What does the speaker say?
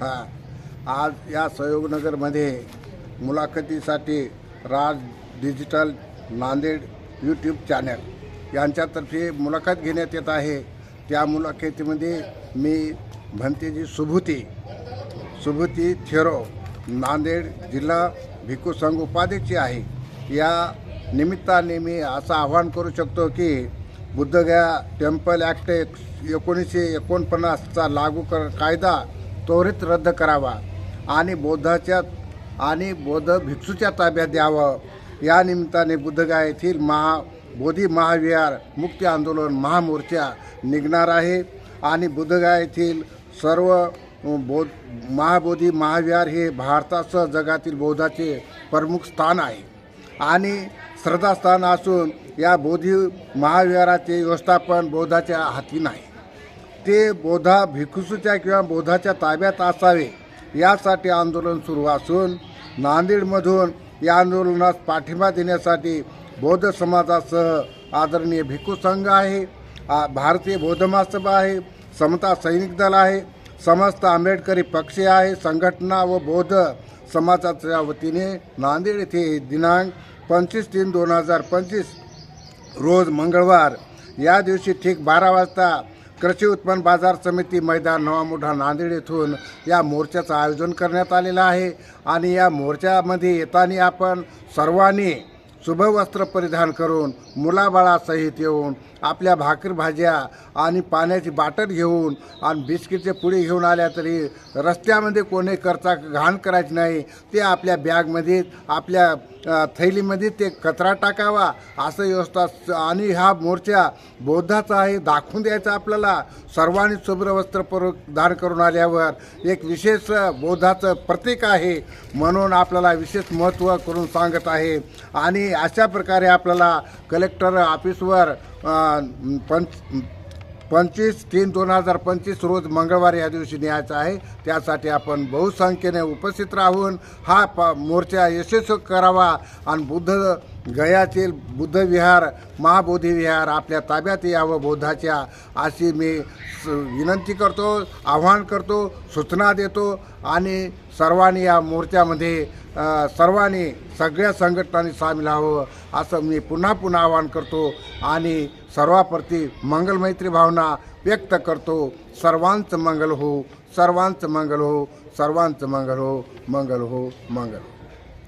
हा. आज या सहयोगनगरमध्ये मुलाखतीसाठी Raj digital Nanded YouTube channel यांच्यातर्फे मुलाखत घेण्यात येत आहे. त्या मुलाखतीमध्ये मी भंतेजी सुभूती सुभूती थेरो नांदेड जिल्हा भिक्खू संघ उपाध्यक्ष आहे. या निमित्ताने मी असं आवाहन करू शकतो की बुद्धगया टेम्पल ॲक्ट एक एकोणीसशे एकोणपन्नासचा लागू कर कायदा त्वरित रद्द करावा आणि बौद्धाच्या आणि बौद्ध भिक्षूच्या ताब्यात द्यावं. या निमित्ताने बुद्धगया येथील महा बोधी महाविहार मुक्ती आंदोलन महामोर्चा निघणार आहे आणि बुद्धगया येथील सर्व बौद्ध महाबोधी महाविहार हे भारतासह जगातील बौद्धाचे प्रमुख स्थान आहे. आणि श्रद्धास्थान असून या बोधी महाविहाराचे व्यवस्थापन बौद्धाच्या हाती नाही. ते बोधा भिकुसूच्या किंवा बोधाच्या ताब्यात असावे यासाठी आंदोलन सुरू असून नांदेडमधून या आंदोलनास पाठिंबा देण्यासाठी बौद्ध समाजासह आदरणीय भिक्खू संघ आहे आ- भारतीय बौद्ध महासभा आहे समता सैनिक दल आहे समस्त आंबेडकरी पक्ष आहे संघटना व बौद्ध समाजाच्या वतीने नांदेड येथे दिनांक पंचवीस तीन दोन हजार पंचवीस रोज मंगळवार या दिवशी ठीक बारा वाजता कृषी उत्पन्न बाजार समिती मैदान नवा मोठा नांदेड येथून या मोर्चाचं आयोजन करण्यात आलेलं आहे. आणि या मोर्चामध्ये येताना आपण सर्वांनी शुभ वस्त्र परिधान करून मुलाबाळासहित येऊन आपल्या भाकर भाज्या आणि पाण्याची बाटल घेऊन आणि बिस्किटचे पुडी घेऊन आल्या तरी रस्त्यामध्ये कोणी करता घाण करायची नाही. ते आपल्या बॅगमध्ये आपल्या थैलीमध्ये ते कचरा टाकावा असं व्यवस्था आणि हा मोर्चा बौद्धाचा आहे दाखवून द्यायचा आपल्याला. सर्वांनी शुभ्र वस्त्र परिधान करून आल्यावर एक विशेष बौद्धाचं प्रतीक आहे म्हणून आपल्याला विशेष महत्त्व करून सांगत आहे. आणि अशा प्रकारे आपल्याला कलेक्टर ऑफिसवर पंच पंचवीस तीन दोन हजार पंचवीस रोज मंगळवार या दिवशी न्यायचा आहे. त्यासाठी आपण बहुसंख्येने उपस्थित राहून हा प मोर्चा यशस्वी करावा आणि बुद्ध गयातील बुद्धविहार महाबोधी विहार आपल्या ताब्यात यावं बौद्धाच्या अशी मी स- विनंती करतो आव्हान करतो सूचना देतो आणि सर्वांनी या मोर्चामध्ये सर्वांनी सगळ्या संघटनांनी सामील व्हावं असं मी पुन्हा पुन्हा आवाहन करतो आणि सर्वाप्रती मंगलमैत्री भावना व्यक्त करतो. सर्वांचं मंगल हो सर्वांचं मंगल हो सर्वांचं मंगल हो मंगल हो मंगल हो.